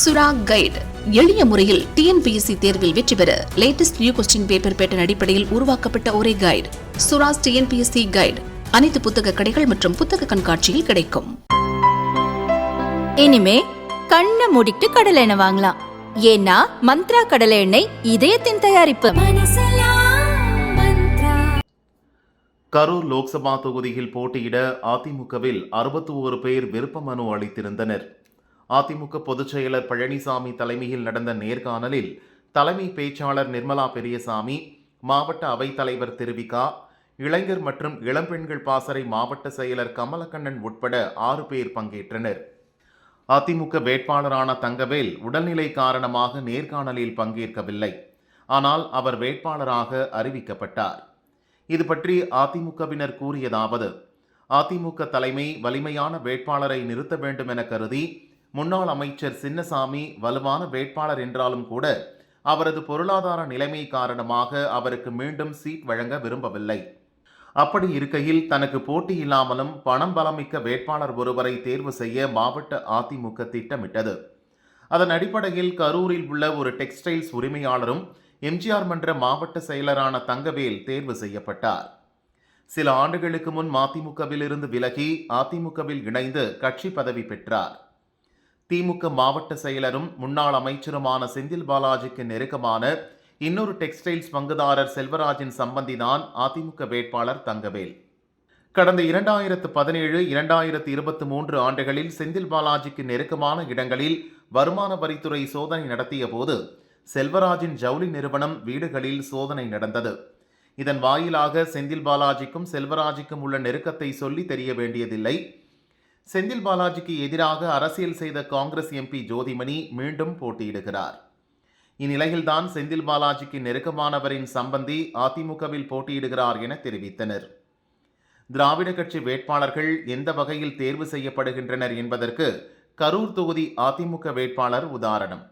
சுரா கைடு. எளிய முறையில் டிஎன்பிஎஸ்சி தேர்வில் வெற்றி பெற latest new question paper pattern அடிப்படையில் உருவாக்கப்பட்ட ஒரே கைடு சுராஸ் டிஎன்பிஎஸ்சி கைடு அனைத்து புத்தக கடைகள் மற்றும் புத்தக கண்காட்சியில் கிடைக்கும். இனிமே கண்ணை மூடிட்டு கடலை எண்ணெய் வாங்கலாம். ஏன்னா மந்த்ரா கடலை எண்ணெய் இதயத்தின் தயாரிப்பு. கரூர் லோக்சபா தொகுதியில் போட்டியிட அதிமுகவில் அறுபத்தி ஓரு பேர் விருப்ப மனு அளித்திருந்தனர். அதிமுக பொதுச்செயலர் பழனிசாமி தலைமையில் நடந்த நேர்காணலில் தலைமை பேச்சாளர் நிர்மலா பெரியசாமி மாவட்ட அவைத்தலைவர் திருவிகா இளைஞர் மற்றும் இளம்பெண்கள் பாசறை மாவட்ட செயலர் கமலக்கண்ணன் உட்பட ஆறு பேர் பங்கேற்றனர். அதிமுக வேட்பாளரான தங்கவேல் உடல்நிலை காரணமாக நேர்காணலில் பங்கேற்கவில்லை. ஆனால் அவர் வேட்பாளராக அறிவிக்கப்பட்டார். இது பற்றி அதிமுகவினர் கூறியதாவது அதிமுக தலைமை வலிமையான வேட்பாளரை நிறுத்த வேண்டும் என கருதி முன்னாள் அமைச்சர் சின்னசாமி வலுவான வேட்பாளர் என்றாலும் கூட அவரது பொருளாதார நிலைமை காரணமாக அவருக்கு மீண்டும் சீட் வழங்க விரும்பவில்லை. அப்படி இருக்கையில் தனக்கு போட்டி இல்லாமலும் பணம் பலமிக்க வேட்பாளர் ஒருவரை தேர்வு செய்ய மாவட்ட அதிமுக திட்டமிட்டது. அதன் அடிப்படையில் கரூரில் உள்ள ஒரு டெக்ஸ்டைல்ஸ் உரிமையாளரும் எம்ஜிஆர் மன்ற மாவட்ட செயலரான தங்கவேல் தேர்வு செய்யப்பட்டார். சில ஆண்டுகளுக்கு முன் மதிமுகவில் இருந்து விலகி அதிமுகவில் இணைந்து கட்சி பதவி பெற்றார். திமுக மாவட்ட செயலரும் முன்னாள் அமைச்சருமான செந்தில் பாலாஜிக்கு நெருக்கமான இன்னொரு டெக்ஸ்டைல்ஸ் பங்குதாரர் செல்வராஜின் சம்பந்திதான் அதிமுக வேட்பாளர் தங்கவேல். கடந்த இரண்டாயிரத்து பதினேழு இரண்டாயிரத்து இருபத்தி மூன்று ஆண்டுகளில் செந்தில் பாலாஜிக்கு நெருக்கமான இடங்களில் வருமான வரித்துறை சோதனை நடத்திய போது செல்வராஜின் ஜவுளி நிறுவனம் வீடுகளில் சோதனை நடந்தது. இதன் வாயிலாக செந்தில் பாலாஜிக்கும் செல்வராஜுக்கும் உள்ள நெருக்கத்தை சொல்லி தெரிய வேண்டியதில்லை. செந்தில் பாலாஜிக்கு எதிராக அரசியல் செய்த காங்கிரஸ் எம்பி ஜோதிமணி மீண்டும் போட்டியிடுகிறார். இந்நிலையில்தான் செந்தில் பாலாஜிக்கு நெருக்கமானவரின் சம்பந்தி அதிமுகவில் போட்டியிடுகிறார் என தெரிவித்தனர். திராவிட கட்சி வேட்பாளர்கள் எந்த வகையில் தேர்வு செய்யப்படுகின்றனர் என்பதற்கு கரூர் தொகுதி அதிமுக வேட்பாளர் உதாரணம்.